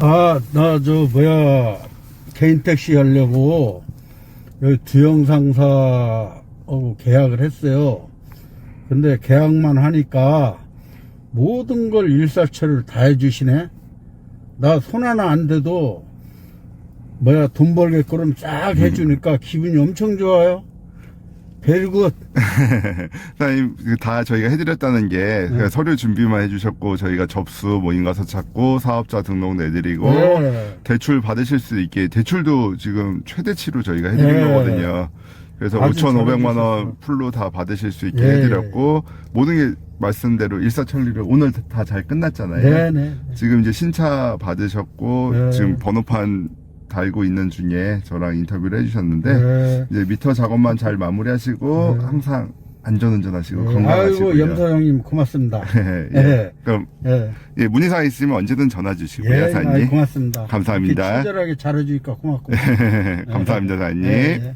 아, 나 저 뭐야 개인 택시 하려고 여기 두영상사하고 계약을 했어요. 근데 계약만 하니까 모든 걸 일사처를 다 해주시네. 나 손 하나 안 대도 뭐야 돈 벌게끔 쫙 해주니까 기분이 엄청 좋아요. 벨굿. 사장님 그다 저희가 해드렸다는 게 네. 그냥 서류 준비만 해주셨고 저희가 접수 뭐 인가서 찾고 사업자 등록 내드리고 네. 대출 받으실 수 있게 대출도 지금 최대치로 저희가 해드린 네. 거거든요. 그래서 아주 5,500만 원. 풀로 다 받으실 수 있게 네. 해드렸고 모든 게 말씀대로 일사천리로 오늘 다 잘 끝났잖아요. 네네. 지금 이제 신차 받으셨고 네. 지금 번호판 달고 있는 중에 저랑 인터뷰를 해주셨는데 네. 이제 미터 작업만 잘 마무리하시고 네. 항상 안전운전 하시고 네. 건강하시고요. 아이고 염서 형님 고맙습니다. 예. 예. 그럼 예. 예, 문의사항 있으면 언제든 전화 주시고요, 예, 아이, 사장님. 고맙습니다. 감사합니다. 이렇게 친절하게 잘해주니까 고맙고. 감사합니다, 사장님. 예, 예.